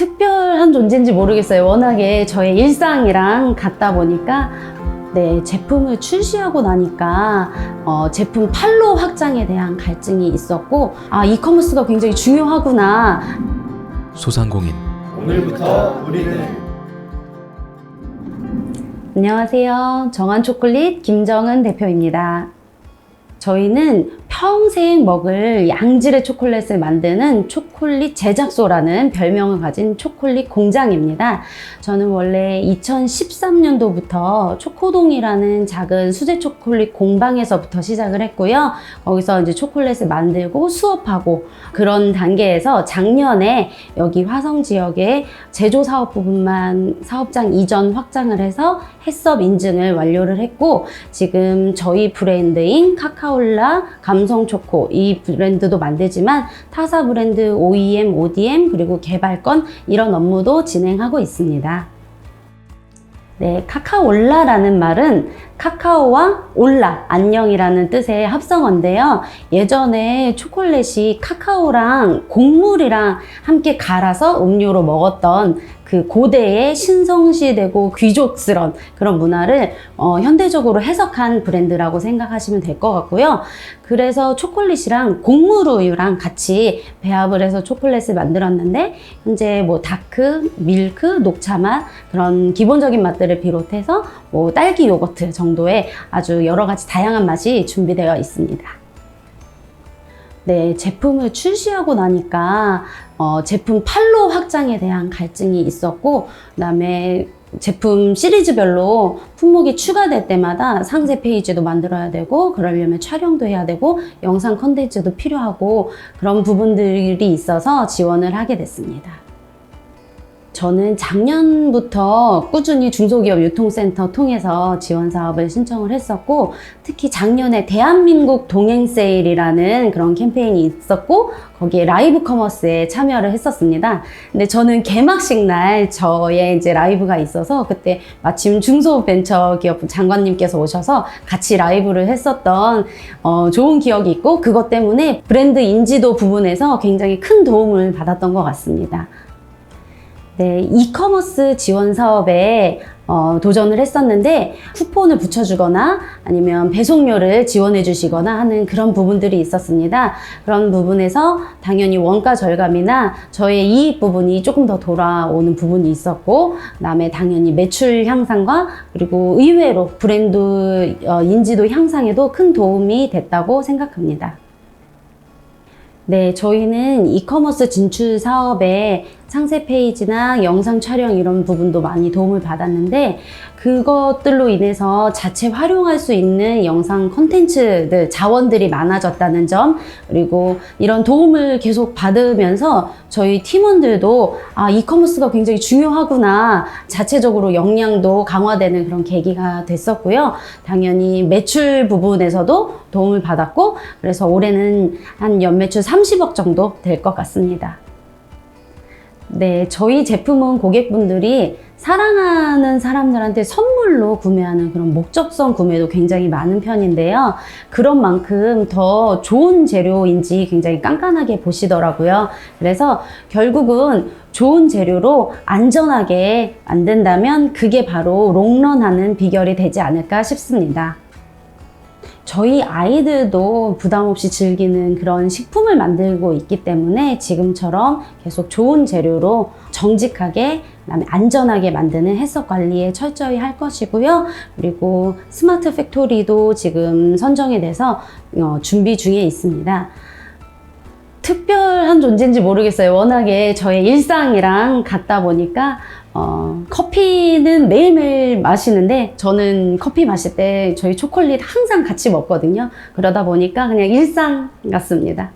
특별한 존재인지 모르겠어요. 워낙에 저의 일상이랑 같다 보니까 네, 제품을 출시하고 나니까 어, 제품 판로 확장에 대한 갈증이 있었고 아 이커머스가 굉장히 중요하구나 소상공인 오늘부터 우리는 안녕하세요. 정한 초콜릿 김정은 대표입니다. 저희는 평생 먹을 양질의 초콜릿을 만드는 초콜릿 제작소라는 별명을 가진 초콜릿 공장입니다. 저는 원래 2013년도부터 초코동이라는 작은 수제 초콜릿 공방에서부터 시작을 했고요. 거기서 이제 초콜릿을 만들고 수업하고 그런 단계에서 작년에 여기 화성 지역에 제조 사업 부분만 사업장 이전 확장을 해서 해썹 인증을 완료를 했고 지금 저희 브랜드인 카카올라 감성 초코 이 브랜드도 만들지만 타사 브랜드 OEM, ODM 그리고 개발권 이런 업무도 진행하고 있습니다. 네, 카카올라라는 말은 카카오와 올라, 안녕이라는 뜻의 합성어인데요. 예전에 초콜릿이 카카오랑 곡물이랑 함께 갈아서 음료로 먹었던 그 고대의 신성시되고 귀족스런 그런 문화를 어, 현대적으로 해석한 브랜드라고 생각하시면 될 것 같고요. 그래서 초콜릿이랑 곡물 우유랑 같이 배합을 해서 초콜릿을 만들었는데 현재 뭐 다크, 밀크, 녹차 맛 그런 기본적인 맛들을 비롯해서 뭐 딸기 요거트 정도의 아주 여러 가지 다양한 맛이 준비되어 있습니다. 네, 제품을 출시하고 나니까 어, 제품 판로 확장에 대한 갈증이 있었고, 그다음에 제품 시리즈별로 품목이 추가될 때마다 상세 페이지도 만들어야 되고, 그러려면 촬영도 해야 되고, 영상 컨텐츠도 필요하고, 그런 부분들이 있어서 지원을 하게 됐습니다. 저는 작년부터 꾸준히 중소기업 유통센터 통해서 지원 사업을 신청을 했었고, 특히 작년에 대한민국 동행 세일이라는 그런 캠페인이 있었고, 거기에 라이브 커머스에 참여를 했었습니다. 근데 저는 개막식 날 저의 이제 라이브가 있어서 그때 마침 중소벤처기업 장관님께서 오셔서 같이 라이브를 했었던 어, 좋은 기억이 있고, 그것 때문에 브랜드 인지도 부분에서 굉장히 큰 도움을 받았던 것 같습니다. 네, 이커머스 지원 사업에 어, 도전을 했었는데 쿠폰을 붙여주거나 아니면 배송료를 지원해 주시거나 하는 그런 부분들이 있었습니다. 그런 부분에서 당연히 원가 절감이나 저의 이익 부분이 조금 더 돌아오는 부분이 있었고 그다음에 당연히 매출 향상과 그리고 의외로 브랜드 어, 인지도 향상에도 큰 도움이 됐다고 생각합니다. 네, 저희는 이커머스 진출 사업에 상세 페이지나 영상 촬영 이런 부분도 많이 도움을 받았는데 그것들로 인해서 자체 활용할 수 있는 영상 콘텐츠들 자원들이 많아졌다는 점 그리고 이런 도움을 계속 받으면서 저희 팀원들도 아 이커머스가 굉장히 중요하구나 자체적으로 역량도 강화되는 그런 계기가 됐었고요 당연히 매출 부분에서도 도움을 받았고 그래서 올해는 한 연매출 30억 정도 될 것 같습니다. 네, 저희 제품은 고객분들이 사랑하는 사람들한테 선물로 구매하는 그런 목적성 구매도 굉장히 많은 편인데요. 그런 만큼 더 좋은 재료인지 굉장히 깐깐하게 보시더라고요. 그래서 결국은 좋은 재료로 안전하게 만든다면 그게 바로 롱런하는 비결이 되지 않을까 싶습니다. 저희 아이들도 부담 없이 즐기는 그런 식품을 만들고 있기 때문에 지금처럼 계속 좋은 재료로 정직하게 그다음에 안전하게 만드는 해석 관리에 철저히 할 것이고요. 그리고 스마트 팩토리도 지금 선정이 돼서 어, 준비 중에 있습니다. 특별한 존재인지 모르겠어요. 워낙에 저의 일상이랑 같다 보니까 어, 커피는 매일매일 마시는데 저는 커피 마실 때 저희 초콜릿 항상 같이 먹거든요. 그러다 보니까 그냥 일상 같습니다.